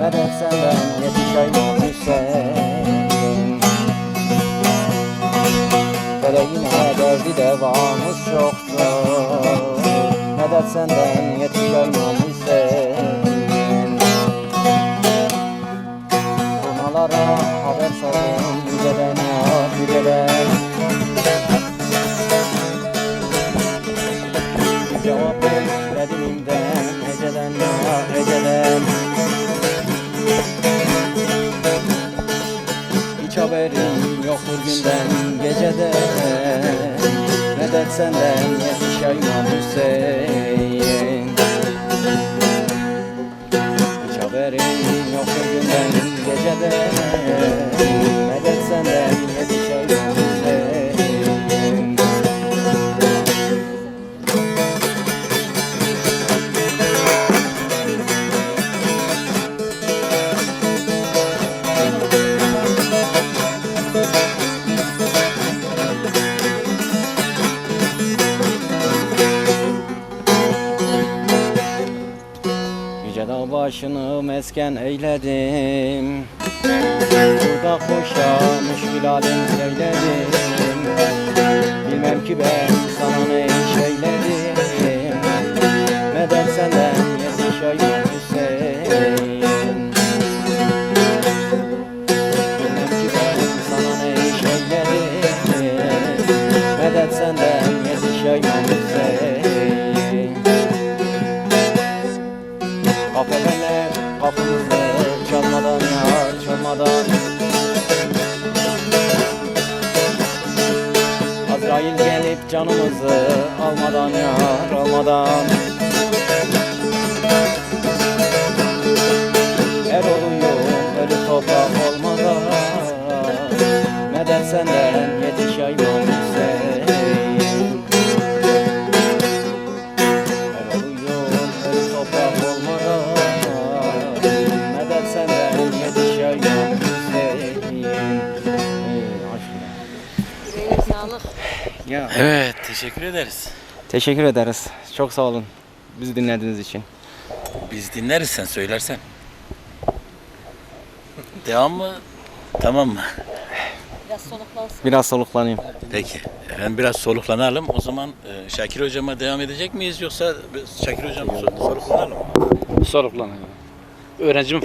Medet senden yetişeyim Hüseyin Feleğine derdi devamız çoktur Medet senden yetişeyim Hüseyin senden yetişeyim Hüseyin. Hiç haberim yoktur günden geceden Medet senden yetişeyim Hüseyin başını mesken eyledim. Burada kuşamış hilalin söyledim Bilmem ki ben canımızı almadan yar almadan. Er oluyor ölü toprak olmadan. Medet senden yetişeyim Hüseyin Er oluyor ölü toprak olmadan. Medet senden yetişeyim Hüseyin Ey aşkına. Sağlık. Ya Evet, teşekkür ederiz. teşekkür ederiz. Çok sağ olun. Bizi dinlediğiniz için. Biz dinleriz sen söylersen. Devam mı? Tamam mı? Biraz soluklansın. Biraz soluklanayım. Peki. Ben biraz soluklanalım. O zaman e, Şakir hocama devam edecek miyiz yoksa Şakir hocam sol- soluklanalım mı? Soluklan. Öğrencim